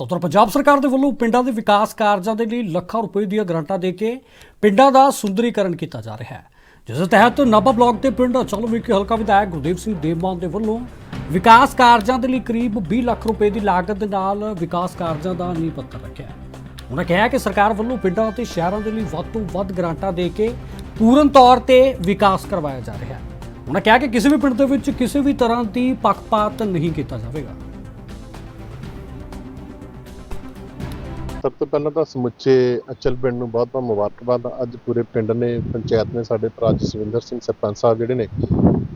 ਤਾਂ ਉੱਧਰ ਪੰਜਾਬ ਸਰਕਾਰ ਦੇ ਵੱਲੋਂ ਪਿੰਡਾਂ ਦੇ ਵਿਕਾਸ ਕਾਰਜਾਂ ਦੇ ਲਈ ਲੱਖਾਂ ਰੁਪਏ ਦੀਆਂ ਗ੍ਰਾਂਟਾਂ ਦੇ ਕੇ ਪਿੰਡਾਂ ਦਾ ਸੁੰਦਰੀਕਰਨ ਕੀਤਾ ਜਾ ਰਿਹਾ ਹੈ। ਜਿਸ ਦੇ ਤਹਿਤ ਨਾਭਾ ਬਲਾਕ ਦੇ ਪਿੰਡ ਚਲੋ ਵਿਖੇ ਹਲਕਾ ਵਿਧਾਇਕ ਗੁਰਦੇਵ ਸਿੰਘ ਦੇਵਮਾਨ ਦੇ ਵੱਲੋਂ ਵਿਕਾਸ ਕਾਰਜਾਂ ਦੇ ਲਈ ਕਰੀਬ 20 ਲੱਖ ਰੁਪਏ ਦੀ ਲਾਗਤ ਦੇ ਨਾਲ ਵਿਕਾਸ ਕਾਰਜਾਂ ਦਾ ਨੀਂਹ ਪੱਥਰ ਰੱਖਿਆ ਉਹਨਾਂ ਕਿਹਾ ਕਿ ਸਰਕਾਰ ਵੱਲੋਂ ਪਿੰਡਾਂ ਅਤੇ ਸ਼ਹਿਰਾਂ ਦੇ ਲਈ ਵੱਧ ਤੋਂ ਵੱਧ ਗ੍ਰਾਂਟਾਂ ਦੇ ਕੇ ਪੂਰਨ ਤੌਰ ਤੇ ਵਿਕਾਸ ਕਰਵਾਇਆ ਜਾ ਰਿਹਾ ਹੈ। ਉਹਨਾਂ ਕਿਹਾ ਕਿ ਕਿਸੇ ਵੀ ਪਿੰਡ ਦੇ ਵਿੱਚ ਕਿਸੇ ਵੀ ਤਰ੍ਹਾਂ ਦੀ ਪੱਖਪਾਤ ਨਹੀਂ ਕੀਤਾ ਜਾਵੇਗਾ। ਸਭ ਤੋਂ ਪਹਿਲਾਂ ਤਾਂ ਸਮੁੱਚੇ ਅਚਲ ਪਿੰਡ ਨੂੰ ਬਹੁਤ ਬਹੁਤ ਮੁਬਾਰਕਬਾਦ। ਅੱਜ ਪੂਰੇ ਪਿੰਡ ਨੇ, ਪੰਚਾਇਤ ਨੇ, ਸਾਡੇ ਭਰਾ ਜਸਵਿੰਦਰ ਸਿੰਘ ਸਰਪੰਚ ਸਾਹਿਬ ਜਿਹੜੇ ਨੇ,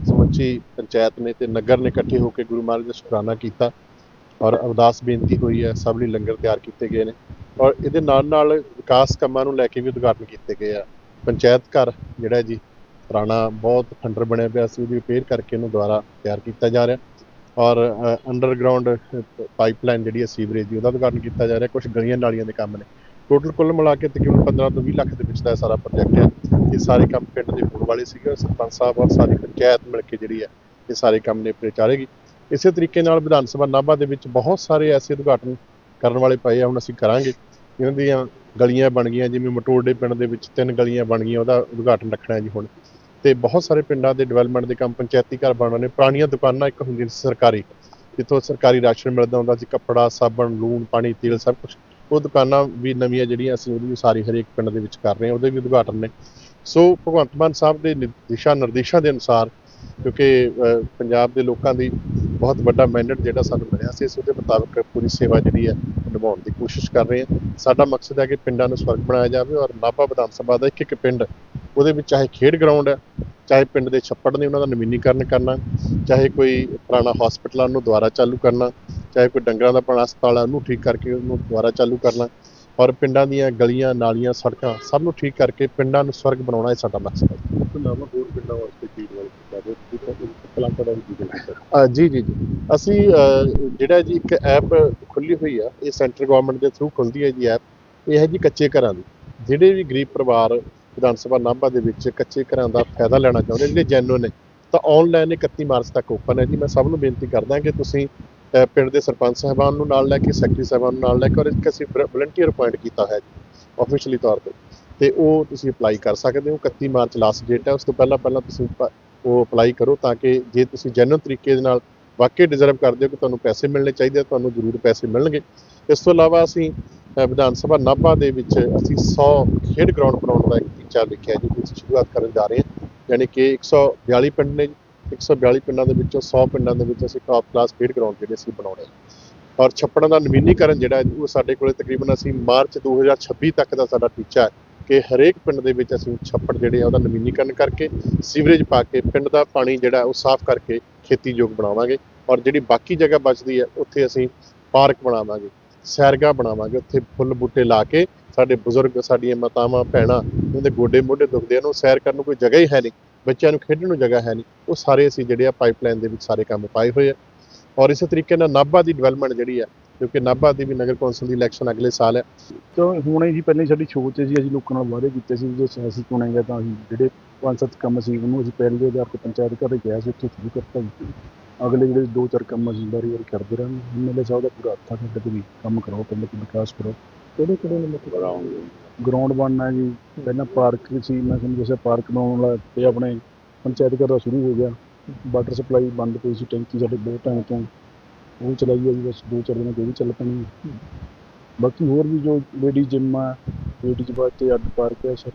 ਸਮੁੱਚੀ ਪੰਚਾਇਤ ਨੇ ਤੇ ਨਗਰ ਨੇ ਇਕੱਠੇ ਹੋ ਕੇ ਗੁਰੂ ਮਹਾਰਾਜ ਦਾ ਸ਼ੁਕਰਾਨਾ ਕੀਤਾ ਔਰ ਅਰਦਾਸ ਬੇਨਤੀ ਹੋਈ ਹੈ, ਸਭ ਲਈ ਲੰਗਰ ਤਿਆਰ ਕੀਤੇ ਗਏ ਨੇ ਔਰ ਇਹਦੇ ਨਾਲ ਨਾਲ ਵਿਕਾਸ ਕੰਮਾਂ ਨੂੰ ਲੈ ਕੇ ਵੀ ਉਦਘਾਟਨ ਕੀਤੇ ਗਏ ਆ। ਪੰਚਾਇਤ ਘਰ ਜਿਹੜਾ ਜੀ, ਪੁਰਾਣਾ ਬਹੁਤ ਖੰਡਰ ਬਣਿਆ ਪਿਆ ਸੀ, ਉਹਦੀ ਰਿਪੇਅਰ ਕਰਕੇ ਇਹਨੂੰ ਦੁਬਾਰਾ ਤਿਆਰ ਕੀਤਾ ਜਾ ਰਿਹਾ। ਔਰ ਅੰਡਰਗਰਾਉਂਡ ਪਾਈਪਲਾਈਨ ਜਿਹੜੀ ਹੈ ਸੀਵਰੇਜ ਦੀ, ਉਹਦਾ ਉਦਘਾਟਨ ਕੀਤਾ ਜਾ ਰਿਹਾ ਕੁਝ ਗਲੀਆਂ ਨਾਲੀਆਂ ਦੇ ਕੰਮ ਨੇ। ਟੋਟਲ ਕੁੱਲ ਮਿਲਾ ਕੇ ਤਕਰੀਬਨ 15 ਤੋਂ 20 ਲੱਖ ਦੇ ਵਿੱਚ ਦਾ ਇਹ ਸਾਰਾ ਪ੍ਰੋਜੈਕਟ ਹੈ। ਇਹ ਸਾਰੇ ਕੰਮ ਪਿੰਡ ਦੇ ਹੋਣ ਵਾਲੇ ਸੀਗੇ ਔਰ ਸਰਪੰਚ ਸਾਹਿਬ ਔਰ ਸਾਰੀ ਪੰਚਾਇਤ ਮਿਲ ਕੇ ਜਿਹੜੀ ਹੈ, ਇਹ ਸਾਰੇ ਕੰਮ ਨੇ ਚਾਰੇਗੀ ਇਸੇ ਤਰੀਕੇ ਨਾਲ ਵਿਧਾਨ ਸਭਾ ਨਾਭਾ ਦੇ ਵਿੱਚ ਬਹੁਤ ਸਾਰੇ ਐਸੇ ਉਦਘਾਟਨ ਕਰਨ ਵਾਲੇ ਪਏ ਆ, ਹੁਣ ਅਸੀਂ ਕਰਾਂਗੇ। ਇਹਨਾਂ ਦੀਆਂ ਗਲੀਆਂ ਬਣ ਗਈਆਂ, ਜਿਵੇਂ ਮਟੋੜੇ ਪਿੰਡ ਦੇ ਵਿੱਚ ਤਿੰਨ ਗਲੀਆਂ ਬਣ ਗਈਆਂ, ਉਹਦਾ ਉਦਘਾਟਨ ਰੱਖਣਾ ਜੀ ਹੁਣ। ਤੇ ਬਹੁਤ ਸਾਰੇ ਪਿੰਡਾਂ ਦੇ ਡਿਵੈਲਪਮੈਂਟ ਦੇ ਕੰਮ ਪੰਚਾਇਤੀ ਘਰ ਬਣਨ ਨੇ ਪੁਰਾਣੀਆਂ ਦੁਕਾਨਾਂ ਇੱਕ ਹੁੰਦੀਆਂ ਸੀ ਸਰਕਾਰੀ, ਜਿੱਥੋਂ ਸਰਕਾਰੀ ਰਾਸ਼ਨ ਮਿਲਦਾ ਹੁੰਦਾ ਸੀ, ਕੱਪੜਾ, ਸਾਬਣ, ਲੂਣ, ਪਾਣੀ, ਤੇਲ ਸਭ ਕੁਝ ਉਹ ਦੁਕਾਨਾਂ ਵੀ ਨਵੀਆਂ ਜਿਹੜੀਆਂ ਅਸੀਂ ਉਹਦੀ ਸਾਰੀ ਹਰੇਕ ਪਿੰਡ ਦੇ ਵਿੱਚ ਕਰ ਰਹੇ ਹਾਂ, ਉਹਦੇ ਵੀ ਉਦਘਾਟਨ ਨੇ। ਸੋ ਭਗਵੰਤ ਮਾਨ ਸਾਹਿਬ ਦੇ ਦਿਸ਼ਾ ਨਿਰਦੇਸ਼ਾਂ ਦੇ ਅਨੁਸਾਰ, ਕਿਉਂਕਿ ਪੰਜਾਬ ਦੇ ਲੋਕਾਂ ਦੀ ਬਹੁਤ ਵੱਡਾ ਮੈਂਡੇਟ ਜਿਹੜਾ ਸਾਨੂੰ ਮਿਲਿਆ ਸੀ ਇਸ ਉਹਦੇ ਮੁਤਾਬਕ ਪੂਰੀ ਸੇਵਾ ਜਿਹੜੀ ਹੈ, ਨਿਭਾਉਣ ਦੀ ਕੋਸ਼ਿਸ਼ ਕਰ ਰਹੇ ਹਾਂ। ਸਾਡਾ ਮਕਸਦ ਹੈ ਕਿ ਪਿੰਡਾਂ ਨੂੰ ਸਵਰਗ ਬਣਾਇਆ ਜਾਵੇ ਔਰ ਨਾਭਾ ਵਿਧਾਨ ਸਭਾ ਦਾ ਇੱਕ ਇੱਕ ਪਿੰਡ ਉਹਦੇ ਵਿੱਚ ਚਾਹੇ ਖੇਡ ਗਰਾਊਂਡ ਹੈ ਚਾਹੇ ਪਿੰਡ ਦੇ ਛੱਪੜ ਨੇ ਉਹਨਾਂ ਦਾ ਨਵੀਨੀਕਰਨ ਕਰਨਾ ਚਾਹੇ ਕੋਈ ਪੁਰਾਣਾ ਹਸਪੀਟਲ ਨੂੰ ਦੁਬਾਰਾ ਚਾਲੂ ਕਰਨਾ ਚਾਹੇ ਕੋਈ ਡੰਗਰਾਂ ਦਾ ਪੁਰਾਣਾ ਹਸਪਤਾਲ ਹੈ ਉਹਨੂੰ ਠੀਕ ਕਰਕੇ ਉਹਨੂੰ ਦੁਬਾਰਾ ਚਾਲੂ ਕਰਨਾ ਔਰ ਪਿੰਡਾਂ ਦੀਆਂ ਗਲੀਆਂ ਨਾਲੀਆਂ ਸੜਕਾਂ ਸਭ ਨੂੰ ਠੀਕ ਕਰਕੇ ਪਿੰਡਾਂ ਨੂੰ ਸਵਰਗ ਬਣਾਉਣਾ ਇਹ ਸਾਡਾ ਮਕਸਦ ਹੈ। ਇਸ ਤੋਂ ਇਲਾਵਾ ਹੋਰ ਪਿੰਡਾਂ ਵਾਸਤੇ ਕੀ ਡਿਵੈਲਪ ਕੀਤਾ ਜੀ ਜੀ ਜੀ। ਅਸੀਂ ਜਿਹੜਾ ਜੀ ਇੱਕ ਐਪ ਖੁੱਲੀ ਹੋਈ ਆ ਇਹ ਸੈਂਟਰ ਗਵਰਨਮੈਂਟ ਦੇ ਥਰੂ ਖੁੱਲਦੀ ਹੈ ਜੀ ਐਪ ਇਹ ਹੈ ਜੀ ਕੱਚੇ ਘਰਾਂ ਦੀ। ਜਿਹੜੇ ਵੀ ਗਰੀਬ ਪਰਿਵਾਰ ਵਿਧਾਨ ਸਭਾ ਨਾਭਾ ਦੇ ਵਿੱਚ ਕੱਚੇ ਘਰਾਂ ਦਾ ਫਾਇਦਾ ਲੈਣਾ ਚਾਹੁੰਦੇ ਜਿਹੜੇ ਜੈਨੂਨ ਨੇ। ਤਾਂ ਆਨਲਾਈਨ 31 ਮਾਰਚ ਤੱਕ ਓਪਨ ਹੈ ਜੀ। ਮੈਂ ਸਭ ਨੂੰ ਬੇਨਤੀ ਕਰਦਾ ਕਿ ਤੁਸੀਂ ਪਿੰਡ ਦੇ ਸਰਪੰਚ ਸਾਹਿਬਾਨ ਨੂੰ ਨਾਲ ਲੈ ਕੇ ਸੈਕਟਰੀ ਸਾਹਿਬਾਨ ਨੂੰ ਨਾਲ ਲੈ ਕੇ ਔਰ ਇੱਕ ਅਸੀਂ ਵਲੰਟੀਅਰ ਅਪਾਇੰਟ ਕੀਤਾ ਹੈ ਜੀ ਆਫੀਸ਼ੀਅਲੀ ਤੌਰ ਤੇ। ਤੇ ਉਹ ਤੁਸੀਂ ਅਪਲਾਈ ਕਰ ਸਕਦੇ ਹੋ। 31 ਮਾਰਚ ਲਾਸਟ ਡੇਟ ਹੈ। ਉਸ ਤੋਂ ਪਹਿਲਾਂ ਪਹਿਲਾਂ ਤੁਸੀਂ ਉਹ ਅਪਲਾਈ ਕਰੋ ਤਾਂ ਕਿ ਜੇ ਤੁਸੀਂ ਜੈਨੂਨ ਤਰੀਕੇ ਦੇ ਨਾਲ ਵਾਕਈ ਡਿਜ਼ਰਵ ਕਰਦੇ ਹੋ ਕਿ ਤੁਹਾਨੂੰ ਪੈਸੇ ਮਿਲਣੇ ਚਾਹੀਦੇ ਆ, ਤੁਹਾਨੂੰ ਜ਼ਰੂਰ ਪੈਸੇ ਮਿਲਣਗੇ। ਇਸ ਤੋਂ ਇਲਾਵਾ ਅਸੀਂ ਵਿਧਾਨ ਸਭਾ ਨਾਭਾ ਦੇ ਵਿੱਚ ਅਸੀਂ 100 ਖੇਡ ਗਰਾਊਂਡ ਬਣਾਉਣ ਦਾ ਇੱਕ ਟੀਚਾ ਲਿਖਿਆ ਜੀ ਅਸੀਂ ਸ਼ੁਰੂਆਤ ਕਰਨ ਜਾ ਰਹੇ ਹਾਂ। ਯਾਨੀ ਕਿ 142 ਪਿੰਡ ਨੇ 142 ਪਿੰਡਾਂ ਦੇ ਵਿੱਚੋਂ 100 ਪਿੰਡਾਂ ਦੇ ਵਿੱਚ ਅਸੀਂ ਟਾਪ ਕਲਾਸ ਖੇਡ ਗਰਾਊਂਡ ਜਿਹੜੇ ਅਸੀਂ ਬਣਾਉਣੇ ਔਰ ਛੱਪੜਾਂ ਦਾ ਨਵੀਨੀਕਰਨ ਜਿਹੜਾ ਉਹ ਸਾਡੇ ਕੋਲੇ ਤਕਰੀਬਨ ਅਸੀਂ ਮਾਰਚ 2026 ਤੱਕ ਦਾ ਸਾਡਾ ਟੀਚਾ ਹੈ ਕਿ ਹਰੇਕ ਪਿੰਡ ਦੇ ਵਿੱਚ ਅਸੀਂ ਛੱਪੜ ਜਿਹੜੇ ਆ, ਉਹਦਾ ਨਵੀਨੀਕਰਨ ਕਰਕੇ ਸੀਵਰੇਜ ਪਾ ਕੇ ਪਿੰਡ ਦਾ ਪਾਣੀ ਜਿਹੜਾ ਉਹ ਸਾਫ਼ ਕਰਕੇ ਖੇਤੀਯੋਗ ਬਣਾਵਾਂਗੇ। ਔਰ ਜਿਹੜੀ ਬਾਕੀ ਜਗ੍ਹਾ ਬਚਦੀ ਹੈ, ਉੱਥੇ ਅਸੀਂ ਪਾਰਕ ਬਣਾਵਾਂਗੇ, ਸੈਰਗਾਹ ਬਣਾਵਾਂਗੇ, ਉੱਥੇ ਫੁੱਲ ਬੂਟੇ ਲਾ ਕੇ ਸਾਡੇ ਬਜ਼ੁਰਗ, ਸਾਡੀਆਂ ਮਾਤਾਵਾਂ, ਭੈਣਾਂ ਉਹਨਾਂ ਦੇ ਗੋਡੇ ਮੋਢੇ ਦੁਖਦੇ ਆ, ਉਹਨੂੰ ਸੈਰ ਕਰਨ ਨੂੰ ਕੋਈ ਜਗ੍ਹਾ ਹੀ ਹੈ ਨਹੀਂ। ਬੱਚਿਆਂ ਨੂੰ ਖੇਡਣ ਨੂੰ ਜਗ੍ਹਾ ਹੈ ਨਹੀਂ। ਉਹ ਸਾਰੇ ਅਸੀਂ ਜਿਹੜੇ ਆ ਪਾਈਪਲਾਈਨ ਦੇ ਵਿੱਚ ਸਾਰੇ ਕੰਮ ਪਾਏ ਹੋਏ ਆ। ਔਰ ਇਸੇ ਤਰੀਕੇ ਨਾਲ ਨਾਭਾ ਦੀ ਡਿਵੈਲਪਮੈਂਟ ਜਿਹੜੀ ਆ ਕਿਉਂਕਿ ਨਾਭਾ ਦੀ ਵੀ ਨਗਰ ਕੌਂਸਲ ਦੀ ਇਲੈਕਸ਼ਨ ਅਗਲੇ ਸਾਲ ਹੈ ਤਾਂ ਹੁਣੇ ਜੀ ਪਹਿਲੇ ਸਾਡੀ ਸੋਚ ਸੀ ਅਸੀਂ ਲੋਕਾਂ ਨਾਲ ਵਾਅਦੇ ਕੀਤੇ ਸੀ, ਜੇ ਅਸੀਂ ਚੁਣਾਂਗੇ ਤਾਂ ਅਸੀਂ ਜਿਹੜੇ ਪੰਜ ਸੱਤ ਕੰਮ ਸੀ, ਉਹਨੂੰ ਅਸੀਂ ਪਹਿਲੇ ਦੇ ਆਧਾਰ ਪੰਚਾਇਤ ਘਰ ਗਿਆ ਸੀ, ਉੱਥੇ ਸ਼ੁਰੂ ਕਰਤਾ ਜੀ। ਅਗਲੇ ਜਿਹੜੇ ਦੋ ਚਾਰ ਕੰਮ ਅਸੀਂ ਵਾਰੀ ਵਾਰੀ ਕਰਦੇ ਰਹਾਂਗੇ ਐਮਐਲਏ ਸਾਹਿਬ ਦਾ ਪੂਰਾ ਹੱਥ ਆ ਸਾਡੇ ਵੀ ਕੰਮ ਕਰਾਓ ਪਿੰਡ ਦਾ ਵਿਕਾਸ ਕਰੋ ਕਿਹੜੇ ਕਿਹੜੇ ਨੇ ਮਤਲਬ ਗਰਾਊਂਡ ਬਣਨਾ ਜੀ। ਪਹਿਲਾਂ ਪਾਰਕ ਸੀ ਮੈਂ ਤੁਹਾਨੂੰ ਦੱਸਿਆ ਪਾਰਕ ਬਣਾਉਣ ਵਾਲਾ ਤੇ ਆਪਣੇ ਪੰਚਾਇਤ ਘਰ ਦਾ ਸ਼ੁਰੂ ਹੋ ਗਿਆ। ਵਾਟਰ ਸਪਲਾਈ ਬੰਦ ਪਈ ਸੀ ਟੈਂਕੀ ਸਾਡੇ ਬਹੁਤ ਟਾਈਮ ਤੋਂ। ਉਹ ਚਲਾਈ ਹੈ ਜੀ ਬਸ ਦੋ ਚਾਰ ਦਿਨਾਂ ਤੋਂ ਉਹ ਵੀ ਚੱਲ ਪੈਣੀ ਹੈ। ਬਾਕੀ ਹੋਰ ਵੀ ਜੋ ਲੇਡੀ ਜਿਮ ਆ ਲੇਡੀਜ਼ ਵਾਸਤੇ ਅੱਡ ਪਾਰਕ ਹੈ ਸਾਰੇ